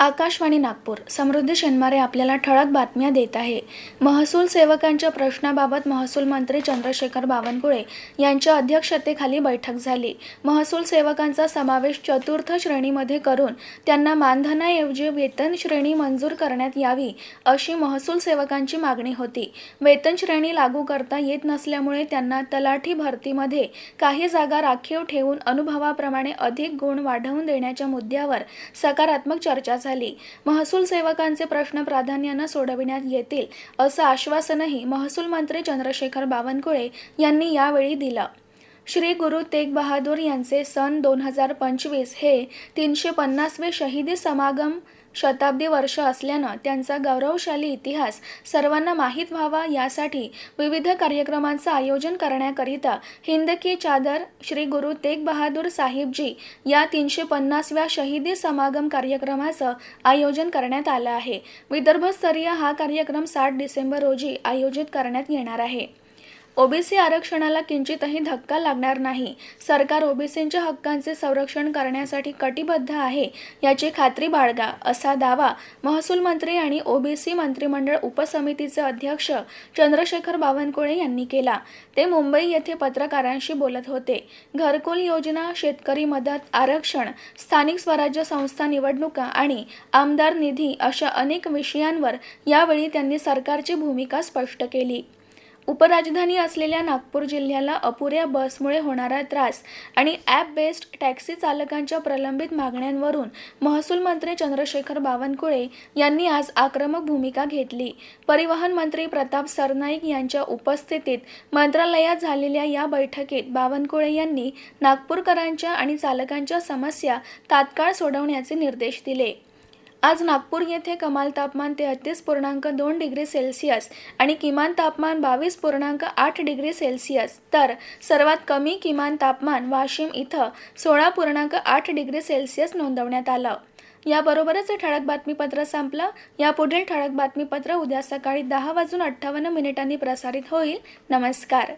आकाशवाणी नागपूर. समृद्धी शेनमारे आपल्याला ठळक बातम्या देत आहे. महसूल सेवकांच्या प्रश्नाबाबत महसूल मंत्री चंद्रशेखर बावनकुळे यांच्या अध्यक्षतेखाली बैठक झाली. महसूल सेवकांचा समावेश चतुर्थ श्रेणीमध्ये करून त्यांना मानधनाऐवजी वेतन श्रेणी मंजूर करण्यात यावी अशी महसूल सेवकांची मागणी होती. वेतन श्रेणी लागू करता येत नसल्यामुळे त्यांना तलाठी भरतीमध्ये काही जागा राखीव ठेवून अनुभवाप्रमाणे अधिक गुण वाढवून देण्याच्या मुद्द्यावर सकारात्मक चर्चा झाली. महसूल सेवकांचे प्रश्न प्राधान्यानं सोडविण्यात येतील असं आश्वासनही महसूल मंत्री चंद्रशेखर बावनकुळे यांनी यावेळी दिलं. श्री गुरु तेग बहादूर यांचे सन दोन हजार पंचवीस हे तीनशे पन्नासवे शहीदी समागम शताब्दी वर्ष असल्यानं त्यांचा गौरवशाली इतिहास सर्वांना माहीत व्हावा यासाठी विविध कार्यक्रमांचं आयोजन करण्याकरिता हिंद की चादर श्री गुरु तेग बहादूर साहिबजी या तीनशे पन्नासव्या शहीदी समागम कार्यक्रमाचं आयोजन करण्यात आलं आहे. विदर्भस्तरीय हा कार्यक्रम सात डिसेंबर रोजी आयोजित करण्यात येणार आहे. ओबीसी आरक्षणाला किंचितही धक्का लागणार नाही. सरकार ओबीसींच्या हक्कांचे संरक्षण करण्यासाठी कटिबद्ध आहे याची खात्री बाळगा असा दावा महसूल मंत्री आणि ओबीसी मंत्रिमंडळ उपसमितीचे अध्यक्ष चंद्रशेखर बावनकुळे यांनी केला. ते मुंबई येथे पत्रकारांशी बोलत होते. घरकुल योजना शेतकरी मदत आरक्षण स्थानिक स्वराज्य संस्था निवडणुका आणि आमदार निधी अशा अनेक विषयांवर यावेळी त्यांनी सरकारची भूमिका स्पष्ट केली. उपराजधानी असलेल्या नागपूर जिल्ह्याला अपुऱ्या बसमुळे होणारा त्रास आणि ॲप बेस्ड टॅक्सी चालकांच्या प्रलंबित मागण्यांवरून महसूल मंत्री चंद्रशेखर बावनकुळे यांनी आज आक्रमक भूमिका घेतली. परिवहन मंत्री प्रताप सरनाईक यांच्या उपस्थितीत मंत्रालयात झालेल्या या बैठकीत बावनकुळे यांनी नागपूरकरांच्या आणि चालकांच्या समस्या तात्काळ सोडवण्याचे निर्देश दिले. आज नागपूर येथे कमाल तापमान तेहतीस पूर्णांक दोन डिग्री सेल्सिअस आणि किमान तापमान बावीस पूर्णांक आठ डिग्री सेल्सिअस. तर सर्वात कमी किमान तापमान वाशिम इथं सोळा पूर्णांक आठ डिग्री सेल्सिअस नोंदवण्यात आलं. याबरोबरच हे ठळक बातमीपत्र संपलं. यापुढील ठळक बातमीपत्र उद्या सकाळी दहा वाजून अठ्ठावन्न मिनिटांनी प्रसारित होईल. नमस्कार.